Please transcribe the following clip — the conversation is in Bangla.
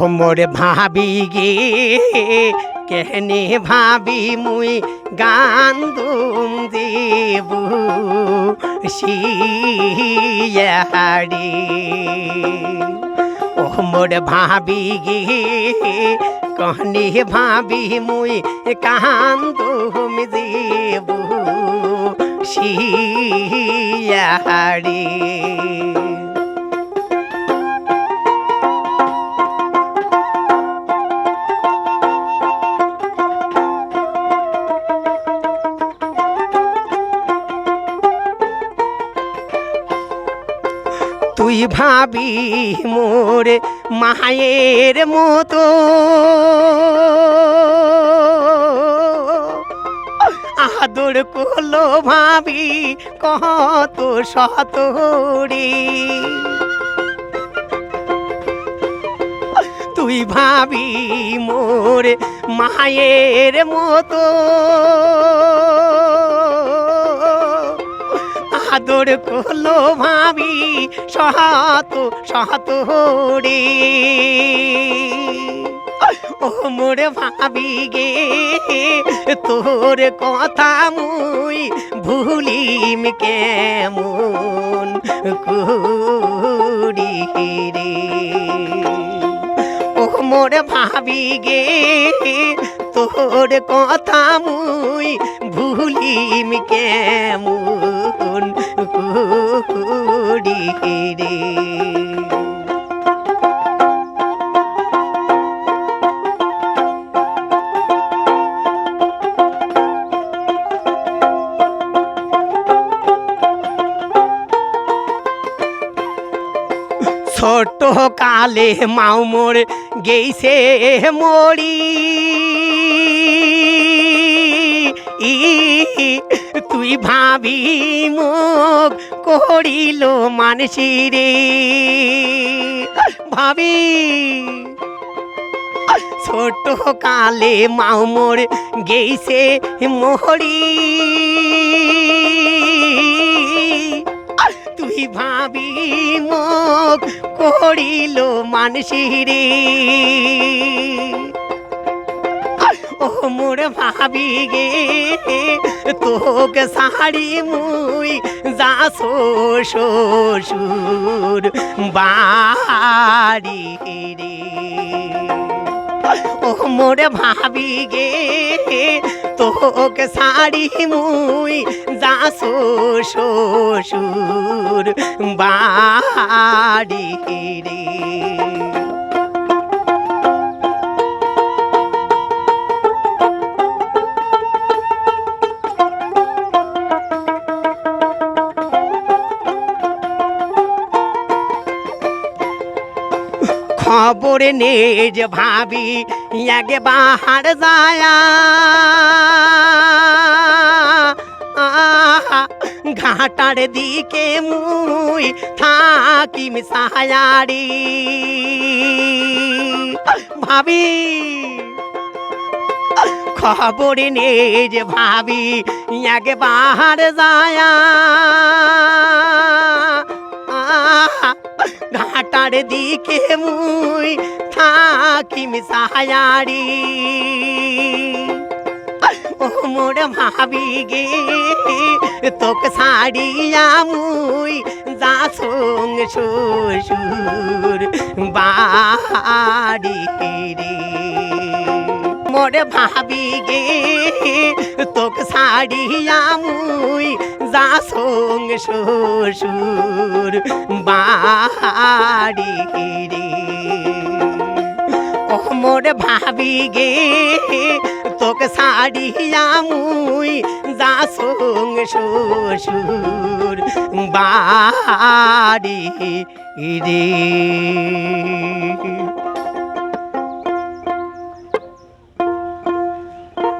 মোর ভাবি গে, কেহনে ভাবি মুই গান দুম দেবু শিয়াড়ি ও মোর ভাবি গে, কহনে ভাবি মুই কান দুম দেবু শিয়াড়ি তুই ভাবি মোরে মায়ের মতো। আদর করল ভাবি, কত শতরে তুই ভাবি মোর মায়ের মতো। আদর করল ভাবি সহাত সহাত রে ও মোর ভাবি গে, তোর কথা মুই ভুলিম কেমন করি রে। ও মোর ভাবি গে, তোর কথা মুই ভুলিম কেমন করি রে ছোট কালে মাও মোর গেইছে মরি তুই ভাবি মুখ করিল মানসি রে ভাবি, ছোট কালে মাও মোর গেইছে মরি তুই ভাবি মুখ করিল মানসিরে। ও মোর ভাবি গে, তোকে শাড়ি মুই যাসো শ্বশুর বাড়ি রে। ও মোর ভাবি গে, তোকে শাড়ি মুই যাসো শ্বশুর বাড়ি রে। খবর নে যে ভাবি, আগে বাহার যায়া। ঘাটার দিকে মুই থাকিম সাহায়ারি ভাবি, খবর নে যে ভাবি, আগে বাহার যায়া। ঘাটার দিকে মুই থাকি সাহায়ারি ও মোর ভাবি গে, তোকে সাড়িয়া মুই যা সং শ্বশুর বাড়ি রে। মোর ভাবি গে তোকে সাড়িয়া মুই যা সং শ্বশুর বাড়ি রে ও মোর ভাবি গে তোকে সাড়িয়া মুই যা সং শ্বশুর বাড়ি রে